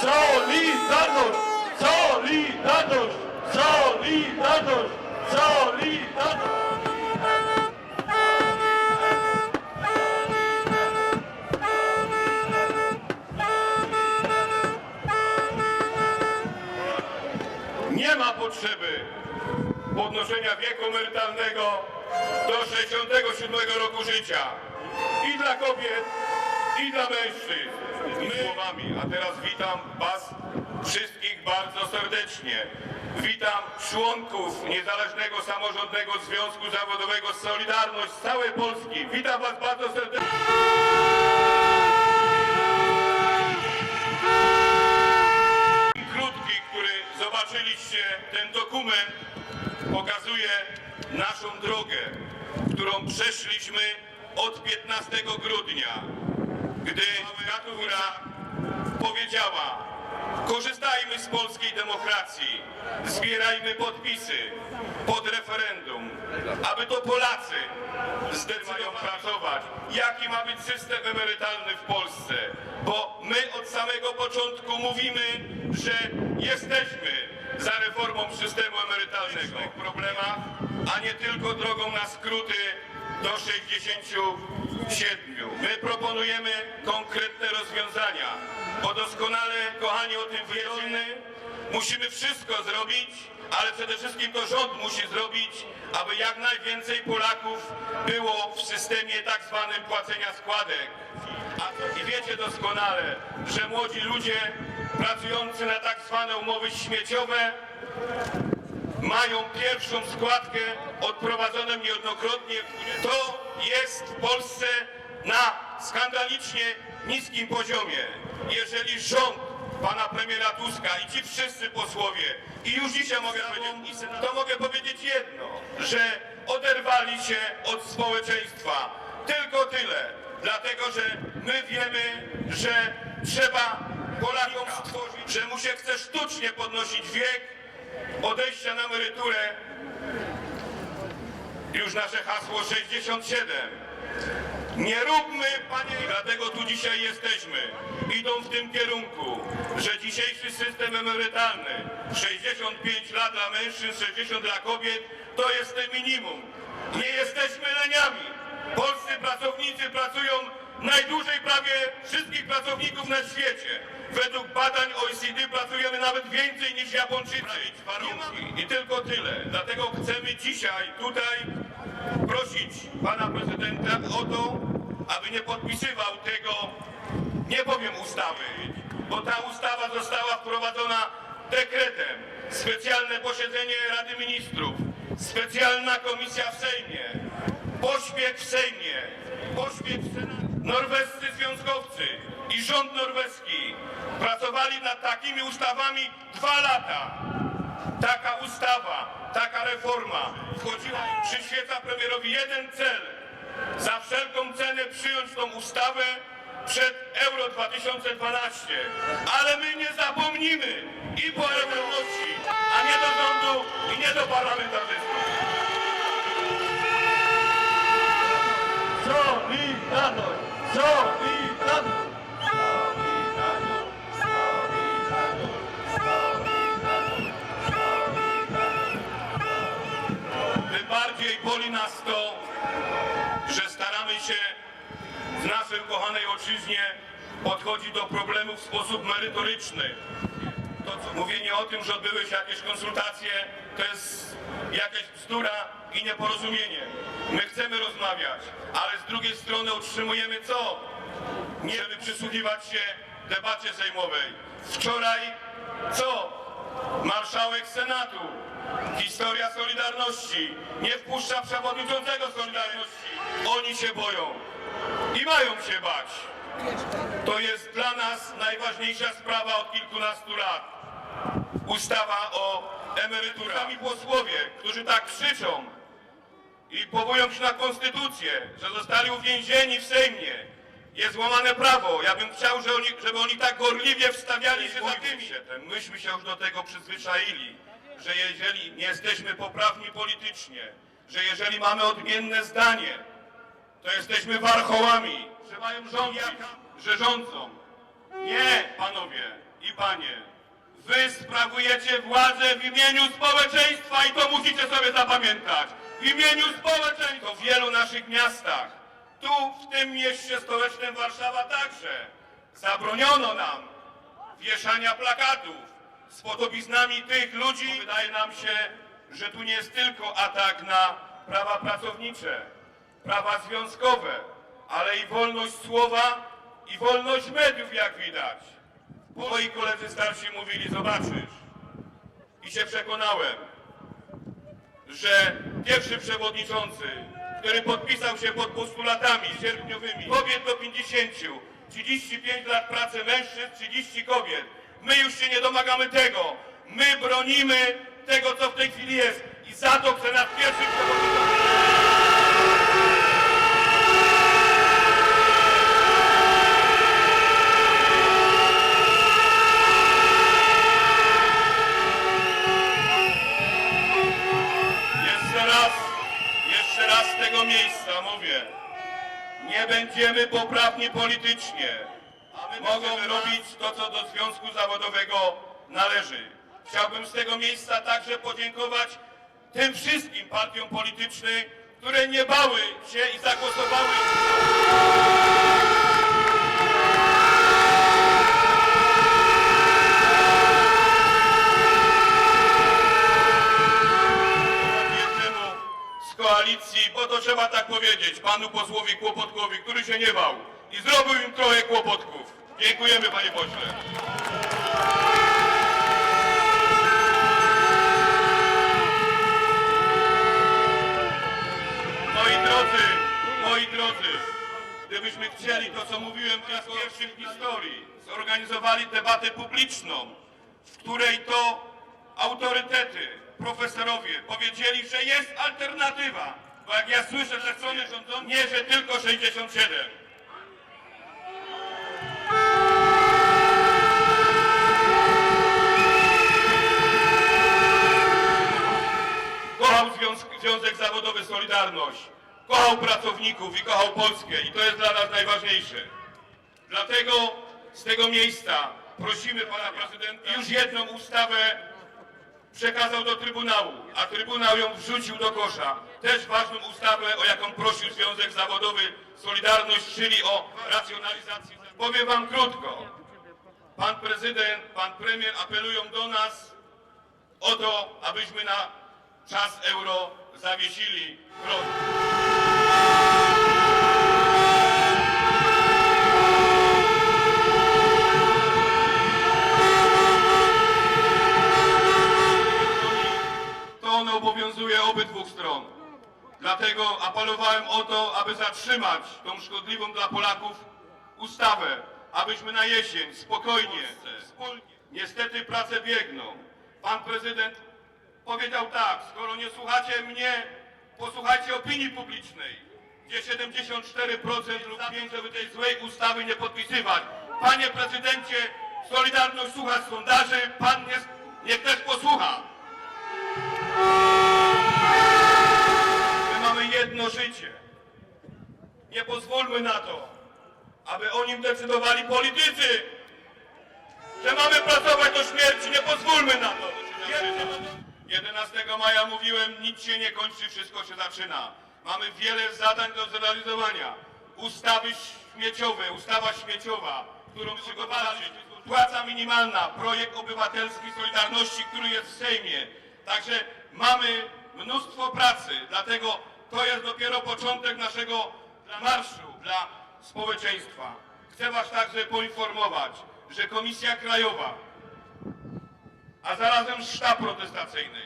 Solidarność! Solidarność! Solidarność! Solidarność! Nie ma potrzeby podnoszenia wieku emerytalnego do 67 roku życia i dla kobiet, i dla mężczyzn. My słowami, a teraz witam Was wszystkich bardzo serdecznie. Witam członków Niezależnego Samorządnego Związku Zawodowego Solidarność z całej Polski. Witam Was bardzo serdecznie. krótki, który zobaczyliście, ten dokument pokazuje naszą drogę, którą przeszliśmy od 15 grudnia, gdy natura powiedziała korzystajmy z polskiej demokracji, zbierajmy podpisy pod referendum, aby to Polacy zdecydują pracować, jaki ma być system emerytalny w Polsce, bo my od samego początku mówimy, że jesteśmy za reformą systemu emerytalnego. W problemach, a nie tylko drogą na skróty do 67. My proponujemy konkretne rozwiązania, bo doskonale, kochani, o tym wiemy. Musimy wszystko zrobić, ale przede wszystkim to rząd musi zrobić, aby jak najwięcej Polaków było w systemie tak zwanym płacenia składek. I wiecie doskonale, że młodzi ludzie pracujący na tak zwane umowy śmieciowe mają pierwszą składkę odprowadzoną niejednokrotnie. To jest w Polsce na skandalicznie niskim poziomie. Jeżeli rząd pana premiera Tuska i ci wszyscy posłowie i już dzisiaj mogę powiedzieć, to mogę powiedzieć jedno, że oderwali się od społeczeństwa. Tylko tyle. Dlatego, że my wiemy, że trzeba Polakom stworzyć, że mu się chce sztucznie podnosić wiek, odejścia na emeryturę. Już nasze hasło 67. Nie róbmy, panie, dlatego tu dzisiaj jesteśmy. Idą w tym kierunku, że dzisiejszy system emerytalny 65 lat dla mężczyzn, 60 dla kobiet to jest te minimum. Nie jesteśmy leniami. Polscy pracownicy pracują najdłużej prawie wszystkich pracowników na świecie. Według badań OECD pracujemy nawet więcej niż Japończycy. Warunki. I tylko tyle. Dlatego chcemy dzisiaj tutaj prosić pana prezydenta o to, aby nie podpisywał tego, nie powiem ustawy, bo ta ustawa została wprowadzona dekretem. Specjalne posiedzenie Rady Ministrów, specjalna komisja w Sejmie, pośpiech w Sejmie, pośpiech w Senacie. Norwescy związkowcy i rząd norweski pracowali nad takimi ustawami dwa lata. Taka ustawa, taka reforma wchodziła i przyświeca premierowi jeden cel. Za wszelką cenę przyjąć tą ustawę przed Euro 2012. Ale my nie zapomnimy i po emerytalności, a nie do rządu i nie do parlamentarzystów. Solidarność! Solidarność! Boli nas to, że staramy się w naszej kochanej ojczyźnie podchodzić do problemów w sposób merytoryczny. To, co mówienie o tym, że odbyły się jakieś konsultacje, to jest jakaś bzdura i nieporozumienie. My chcemy rozmawiać, ale z drugiej strony otrzymujemy co? Nie, żeby przysłuchiwać się debacie sejmowej. Wczoraj co? Marszałek Senatu, historia Solidarności, nie wpuszcza przewodniczącego Solidarności. Oni się boją i mają się bać. To jest dla nas najważniejsza sprawa od kilkunastu lat. Ustawa o emeryturach. Sami posłowie, którzy tak krzyczą i powołują się na konstytucję, że zostali uwięzieni w Sejmie, jest łamane prawo. Ja bym chciał, żeby oni, żeby oni tak gorliwie wstawiali się za tymi. Się. Myśmy się już do tego przyzwyczaili, że jeżeli nie jesteśmy poprawni politycznie, że jeżeli mamy odmienne zdanie, to jesteśmy warchołami, że mają rządzić, że rządzą. Nie, panowie i panie. Wy sprawujecie władzę w imieniu społeczeństwa i to musicie sobie zapamiętać. W imieniu społeczeństwa w wielu naszych miastach. Tu, w tym mieście stołecznym Warszawa także. Zabroniono nam wieszania plakatów z podobiznami tych ludzi. Wydaje nam się, że tu nie jest tylko atak na prawa pracownicze, prawa związkowe, ale i wolność słowa i wolność mediów, jak widać. Moi koledzy starsi mówili, zobaczysz. I się przekonałem, że pierwszy przewodniczący, który podpisał się pod postulatami sierpniowymi, kobiet do 50, 35 lat pracy mężczyzn, 30 kobiet. My już się nie domagamy tego. My bronimy tego, co w tej chwili jest. I za to chcę nas pierwszym przewodniczącym. Z tego miejsca mówię. Nie będziemy poprawni politycznie, a my mogą robić to, co do związku zawodowego należy. Chciałbym z tego miejsca także podziękować tym wszystkim partiom politycznym, które nie bały się i zagłosowały. jednemu z bo to trzeba tak powiedzieć, panu posłowi Kłopotkowi, który się nie bał i zrobił im trochę kłopotków. Dziękujemy panie pośle. Moi drodzy, moi drodzy, gdybyśmy chcieli to, co mówiłem po raz pierwszy w historii, zorganizowali debatę publiczną, w której to autorytety, profesorowie powiedzieli, że jest alternatywa. Bo jak ja słyszę ze strony rządzącej, że tylko 67. Kochał Związk, Związek Zawodowy Solidarność, kochał pracowników i kochał Polskę i to jest dla nas najważniejsze. Dlatego z tego miejsca prosimy pana prezydenta już jedną ustawę przekazał do Trybunału, a Trybunał ją wrzucił do kosza. Też ważną ustawę, o jaką prosił Związek Zawodowy Solidarność, czyli o racjonalizacji. Powiem wam krótko. Pan prezydent, pan premier apelują do nas o to, abyśmy na czas euro zawiesili prąd. Apelowałem o to, aby zatrzymać tą szkodliwą dla Polaków ustawę, abyśmy na jesień spokojnie. Niestety prace biegną. Pan prezydent powiedział tak, skoro nie słuchacie mnie, posłuchajcie opinii publicznej, gdzie 74% lub 5, żeby tej złej ustawy nie podpisywać. Panie prezydencie, Solidarność słucha sondaży, pan nie, niech też posłucha. My życie. Nie pozwólmy na to, aby o nim decydowali politycy. Że mamy pracować do śmierci, nie pozwólmy na to. 11 maja mówiłem, nic się nie kończy, wszystko się zaczyna. Mamy wiele zadań do zrealizowania. Ustawy śmieciowe, ustawa śmieciowa, którą przygotowaliśmy. Płaca minimalna, projekt obywatelski Solidarności, który jest w Sejmie. Także mamy mnóstwo pracy, dlatego to jest dopiero początek naszego marszu dla społeczeństwa. Chcę Was także poinformować, że Komisja Krajowa, a zarazem sztab protestacyjny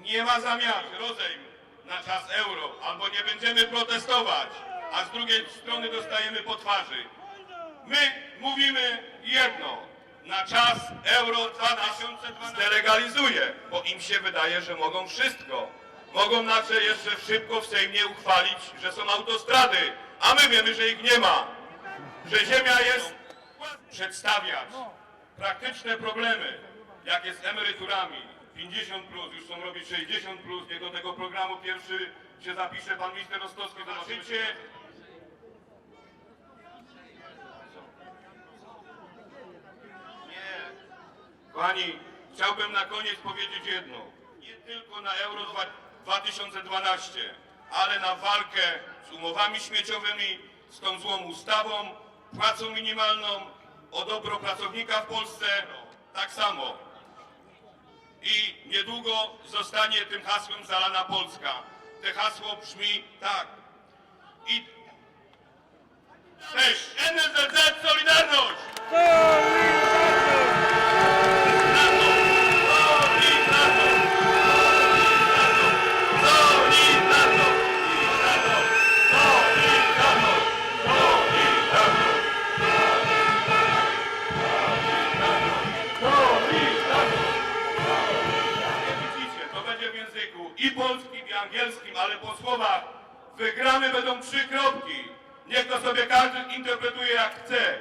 nie ma zamiaru rozejm na czas euro, albo nie będziemy protestować, a z drugiej strony dostajemy po twarzy. My mówimy jedno. Na czas euro 2012 zdelegalizuje, bo im się wydaje, że mogą wszystko. Mogą nasze jeszcze szybko w Sejmie uchwalić, że są autostrady, a my wiemy, że ich nie ma. Że ziemia jest przedstawiać praktyczne problemy, jakie z emeryturami 50 plus, już chcą robić 60 plus, niech do tego programu pierwszy się zapisze pan minister Rostowski, zobaczycie. Nie. Kochani, chciałbym na koniec powiedzieć jedno. Nie tylko na Euro dwa- 2012, ale na walkę z umowami śmieciowymi, z tą złą ustawą, płacą minimalną, o dobro pracownika w Polsce, tak samo. I niedługo zostanie tym hasłem zalana Polska. Te hasło brzmi tak. I też NSZZ Solidarność! I polskim, i angielskim, ale po słowach wygramy będą trzy kropki. Niech to sobie każdy interpretuje jak chce.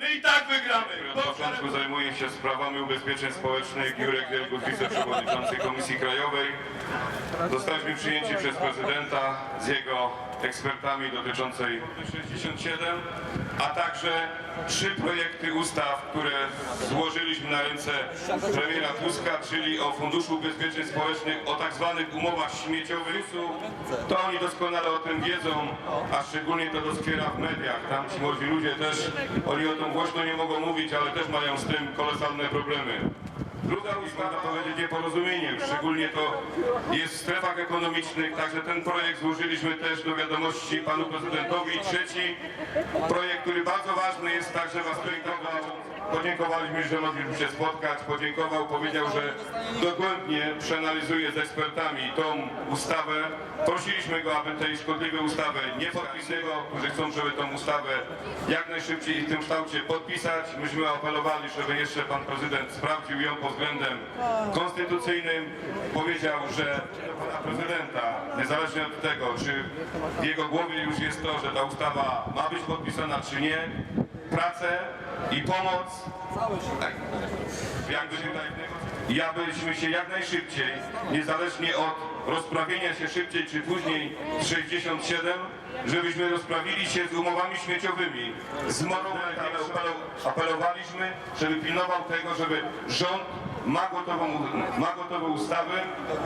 My i tak wygramy. Od początku zajmuję się sprawami ubezpieczeń społecznych. Jurek Wielgus, wiceprzewodniczący Komisji Krajowej. Zostaliśmy przyjęci przez prezydenta z jego ekspertami dotyczącej 67, a także trzy projekty ustaw, które złożyliśmy na ręce premiera Tuska, czyli o Funduszu Ubezpieczeń Społecznych, o tak zwanych umowach śmieciowych. To oni doskonale o tym wiedzą, a szczególnie to doskwiera w mediach. Tam ci młodzi ludzie też, oni o tym głośno nie mogą mówić, ale też mają z tym kolosalne problemy. Druga ustawa to będzie nieporozumienie, szczególnie to jest w strefach ekonomicznych, także ten projekt złożyliśmy też do wiadomości panu prezydentowi. Trzeci projekt, który bardzo ważny jest także was podziękował, podziękowaliśmy, że mogliśmy się spotkać, podziękował, powiedział, że dogłębnie przeanalizuje z ekspertami tą ustawę. Prosiliśmy go, aby tej szkodliwej ustawy nie podpisywał, którzy chcą, żeby tą ustawę jak najszybciej w tym kształcie podpisać. Myśmy apelowali, żeby jeszcze pan prezydent sprawdził ją pod względem konstytucyjnym. Powiedział, że pana prezydenta, niezależnie od tego, czy w jego głowie już jest to, że ta ustawa ma być podpisana, czy nie, pracę i pomoc jakby tutaj i abyśmy się jak najszybciej, niezależnie od rozprawienia się szybciej czy później z 67, żebyśmy rozprawili się z umowami śmieciowymi. Z morą apelowaliśmy, żeby pilnował tego, żeby rząd ma gotową, ma gotowe ustawy,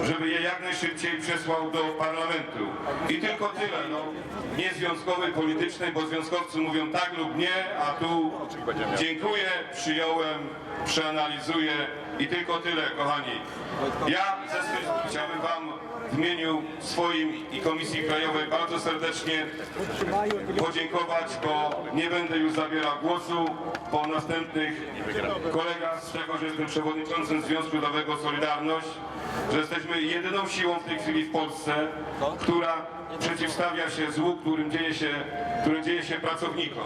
żeby je jak najszybciej przesłał do parlamentu. I tylko tyle, no, nie związkowej, politycznej, bo związkowcy mówią tak lub nie, a tu dziękuję, przyjąłem, przeanalizuję i tylko tyle, kochani. Ja ze chciałbym Wam w imieniu swoim i Komisji Krajowej bardzo serdecznie podziękować, bo nie będę już zabierał głosu po następnych kolegach z tego, że jestem przewodniczącym Związku Nowego Solidarność, że jesteśmy jedyną siłą w tej chwili w Polsce, która przeciwstawia się złu, którym dzieje się, które dzieje się pracownikom.